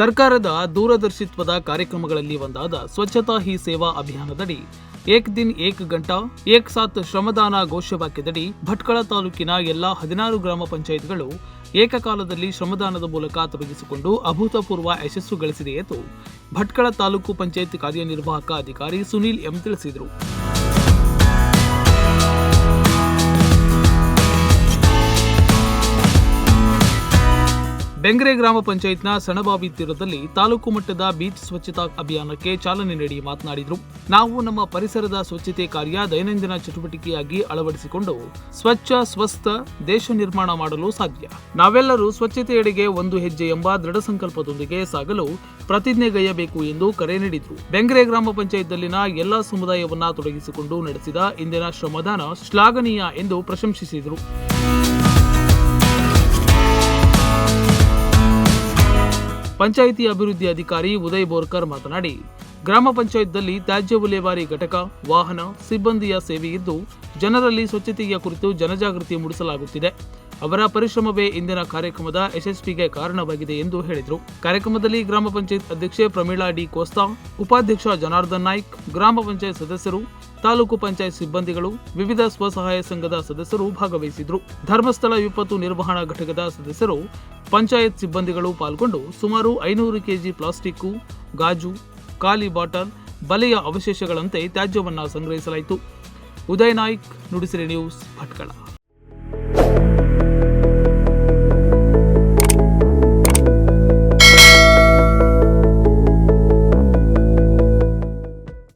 ಸರ್ಕಾರದ ದೂರದರ್ಶಿತ್ವದ ಕಾರ್ಯಕ್ರಮಗಳಲ್ಲಿ ಒಂದಾದ ಸ್ವಚ್ಛತಾ ಹಿ ಸೇವಾ ಅಭಿಯಾನದಡಿ ಏಕ್ ದಿನ್ ಏಕ್ ಗಂಟಾ, ಏಕ್ ಸಾತ್ ಶ್ರಮದಾನ ಘೋಷವಾಕ್ಯದಡಿ ಭಟ್ಕಳ ತಾಲೂಕಿನ ಎಲ್ಲಾ ಹದಿನಾರು ಗ್ರಾಮ ಪಂಚಾಯತ್ಗಳು ಏಕಕಾಲದಲ್ಲಿ ಶ್ರಮದಾನದ ಮೂಲಕ ತೊಡಗಿಸಿಕೊಂಡು ಅಭೂತಪೂರ್ವ ಯಶಸ್ಸು ಗಳಿಸಿದೆ ಎಂದು ಭಟ್ಕಳ ತಾಲೂಕು ಪಂಚಾಯತ್ ಕಾರ್ಯನಿರ್ವಾಹಕ ಅಧಿಕಾರಿ ಸುನೀಲ್ ಎಂ ತಿಳಿಸಿದರು. ಬೆಂಗ್ರೆ ಗ್ರಾಮ ಪಂಚಾಯತ್ನ ಸಣಬಾವಿ ತೀರದಲ್ಲಿ ತಾಲೂಕು ಮಟ್ಟದ ಬೀಚ್ ಸ್ವಚ್ಛತಾ ಅಭಿಯಾನಕ್ಕೆ ಚಾಲನೆ ನೀಡಿ ಮಾತನಾಡಿದರು. ನಾವು ನಮ್ಮ ಪರಿಸರದ ಸ್ವಚ್ಛತೆ ಕಾರ್ಯ ದೈನಂದಿನ ಚಟುವಟಿಕೆಯಾಗಿ ಅಳವಡಿಸಿಕೊಂಡು ಸ್ವಚ್ಛ, ಸ್ವಸ್ಥ ದೇಶ ನಿರ್ಮಾಣ ಮಾಡಲು ಸಾಧ್ಯ. ನಾವೆಲ್ಲರೂ ಸ್ವಚ್ಛತೆಯೆಡೆಗೆ ಒಂದು ಹೆಜ್ಜೆ ಎಂಬ ದೃಢ ಸಂಕಲ್ಪದೊಂದಿಗೆ ಸಾಗಲು ಪ್ರತಿಜ್ಞೆಗೈಯಬೇಕು ಎಂದು ಕರೆ ನೀಡಿದರು. ಬೆಂಗ್ರೆ ಗ್ರಾಮ ಪಂಚಾಯತ್ನಲ್ಲಿನ ಎಲ್ಲಾ ಸಮುದಾಯವನ್ನ ತೊಡಗಿಸಿಕೊಂಡು ನಡೆಸಿದ ಇಂದಿನ ಶ್ರಮದಾನ ಶ್ಲಾಘನೀಯ ಎಂದು ಪ್ರಶಂಸಿಸಿದರು. ಪಂಚಾಯಿತಿ ಅಭಿವೃದ್ಧಿ ಅಧಿಕಾರಿ ಉದಯ್ ಬೋರ್ಕರ್ ಮಾತನಾಡಿ, ಗ್ರಾಮ ಪಂಚಾಯತ್ನಲ್ಲಿ ತ್ಯಾಜ್ಯ ವಿಲೇವಾರಿ ಘಟಕ, ವಾಹನ, ಸಿಬ್ಬಂದಿಯ ಸೇವೆ ಇದ್ದು ಜನರಲ್ಲಿ ಸ್ವಚ್ಛತೆಯ ಕುರಿತು ಜನಜಾಗೃತಿ ಮೂಡಿಸಲಾಗುತ್ತಿದೆ. ಅವರ ಪರಿಶ್ರಮವೇ ಇಂದಿನ ಕಾರ್ಯಕ್ರಮದ ಯಶಸ್ವಿಗೆ ಕಾರಣವಾಗಿದೆ ಎಂದು ಹೇಳಿದರು. ಕಾರ್ಯಕ್ರಮದಲ್ಲಿ ಗ್ರಾಮ ಪಂಚಾಯತ್ ಅಧ್ಯಕ್ಷೆ ಪ್ರಮೀಳಾ ಡಿ ಕೋಸ್ತಾ, ಉಪಾಧ್ಯಕ್ಷ ಜನಾರ್ದನ್ ನಾಯ್ಕ್, ಗ್ರಾಮ ಪಂಚಾಯತ್ ಸದಸ್ಯರು, ತಾಲೂಕು ಪಂಚಾಯತ್ ಸಿಬ್ಬಂದಿಗಳು, ವಿವಿಧ ಸ್ವಸಹಾಯ ಸಂಘದ ಸದಸ್ಯರು ಭಾಗವಹಿಸಿದ್ರು ಧರ್ಮಸ್ಥಳ ವಿಪತ್ತು ನಿರ್ವಹಣಾ ಘಟಕದ ಸದಸ್ಯರು ಪಂಚಾಯತ್ ಸಿಬ್ಬಂದಿಗಳು ಪಾಲ್ಗೊಂಡು ಸುಮಾರು ಐನೂರು ಕೆಜಿ ಪ್ಲಾಸ್ಟಿಕ್ಕು, ಗಾಜು, ಖಾಲಿ ಬಾಟಲ್, ಬಲೆಯ ಅವಶೇಷಗಳಂತೆ ತ್ಯಾಜ್ಯವನ್ನು ಸಂಗ್ರಹಿಸಲಾಯಿತು. ಉದಯ್ ನಾಯ್ಕ್, ನುಡಿಸಿರಿ ನ್ಯೂಸ್ ಭಟ್ಕಳ.